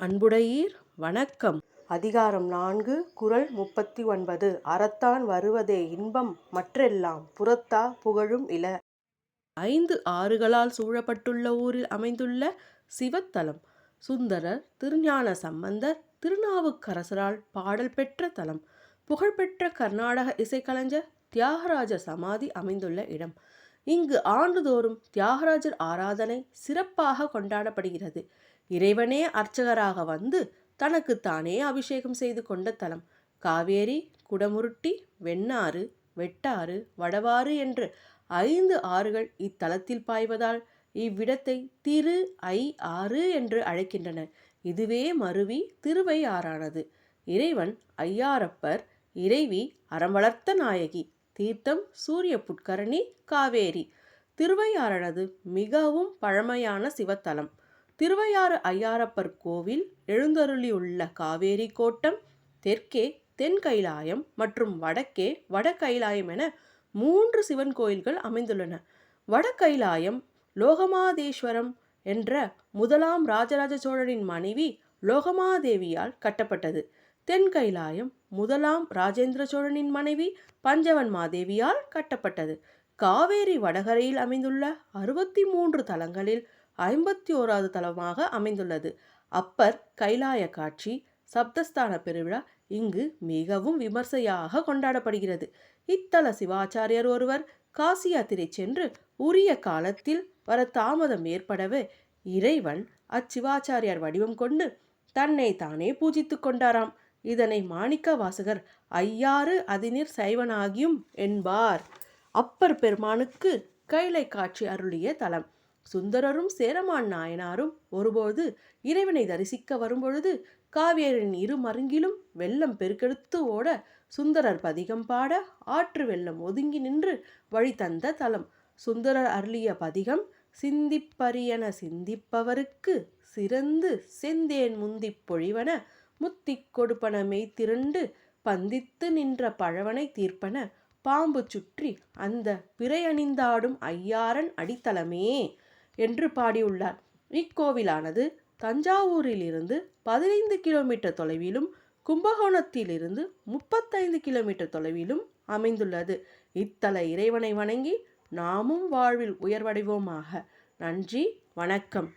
அன்புடையீர் வணக்கம். அதிகாரம் நான்கு குறள் முப்பத்தி ஒன்பது அறத்தான் வருவதே இன்பம் மற்றெல்லாம் புறத்தா புகழும் இல. ஐந்து ஆறுகளால் சூழப்பட்டுள்ள ஊரில் அமைந்துள்ள சிவத்தலம். சுந்தரர் திருஞான சம்பந்தர் திருநாவுக்கரசரால் பாடல் பெற்ற தலம். புகழ்பெற்ற கர்நாடக இசைக்கலைஞர் தியாகராஜ சமாதி அமைந்துள்ள இடம். இங்கு ஆண்டுதோறும் தியாகராஜர் ஆராதனை சிறப்பாக கொண்டாடப்படுகிறது. இறைவனே அர்ச்சகராக வந்து தனக்கு தானே அபிஷேகம் செய்து கொண்ட தலம். காவேரி குடமுருட்டி வெண்ணாறு வெட்டாறு வடவாறு என்று ஐந்து ஆறுகள் இத்தலத்தில் பாய்வதால் இவ்விடத்தை திரு ஐ ஆறு என்று அழைக்கின்றனர் இதுவே மருவி திருவை ஆறானது இறைவன் ஐயாரப்பர் இறைவி அறம் வளர்த்த நாயகி. தீர்த்தம் சூரிய புட்கரணி காவேரி. திருவையாறனது மிகவும் பழமையான சிவத்தலம். திருவையாறு ஐயாரப்பர் கோவில் எழுந்தருளியுள்ள காவேரி கோட்டம் தெற்கே தென் கைலாயம் மற்றும் வடக்கே வட கைலாயம் என மூன்று சிவன் கோயில்கள் அமைந்துள்ளன. வட கைலாயம் லோகமாதேஸ்வரம் என்ற முதலாம் ராஜராஜ சோழனின் மனைவி லோகமாதேவியால் கட்டப்பட்டது. தென்கைலாயம் முதலாம் ராஜேந்திர சோழனின் மனைவி பஞ்சவன் மாதேவியால் கட்டப்பட்டது. காவேரி வடகரையில் அமைந்துள்ள அறுபத்தி மூன்று தலங்களில் ஐம்பத்தி ஓராவது தலமாக அமைந்துள்ளது. அப்பர் கைலாய காட்சி சப்தஸ்தான பெருவிழா இங்கு மிகவும் விமர்சையாக கொண்டாடப்படுகிறது. இத்தல சிவாச்சாரியர் ஒருவர் காசி யாத்திரை சென்று உரிய காலத்தில் வர தாமதம் ஏற்படவே இறைவன் அச்சிவாச்சாரியார் வடிவம் கொண்டு தன்னை தானே பூஜித்து கொண்டாராம். இதனை மாணிக்க வாசகர் ஐயாறு அதினிர் சைவனாகியும் என்பார். அப்பர் பெருமானுக்கு கைலை காட்சி அருளிய தலம். சுந்தரரும் சேரமான் நாயனாரும் ஒருபோது இறைவனை தரிசிக்க வரும்பொழுது காவேரியின் இரு மருங்கிலும் வெள்ளம் பெருக்கெடுத்து ஓட சுந்தரர் பதிகம் பாட ஆற்று வெள்ளம் ஒதுங்கி நின்று வழி தந்த தலம். சுந்தரர் அருளிய பதிகம் சிந்திப்பரியன சிந்திப்பவருக்கு சிறந்து செந்தேன் முந்திப் பொழிவன முத்திக் கொடுப்பன திரண்டு பந்தித்து நின்ற பழவனை தீர்ப்பன பாம்பு சுற்றி அந்த பிறையணிந்தாடும் ஐயாரன் அடித்தளமே என்று பாடியுள்ளார். இக்கோவிலானது தஞ்சாவூரிலிருந்து பதினைந்து கிலோமீட்டர் தொலைவிலும் கும்பகோணத்திலிருந்து முப்பத்தைந்து கிலோமீட்டர் தொலைவிலும் அமைந்துள்ளது. இத்தல இறைவனை வணங்கி நாமும் வாழ்வில் உயர்வடைவோமாக. நன்றி வணக்கம்.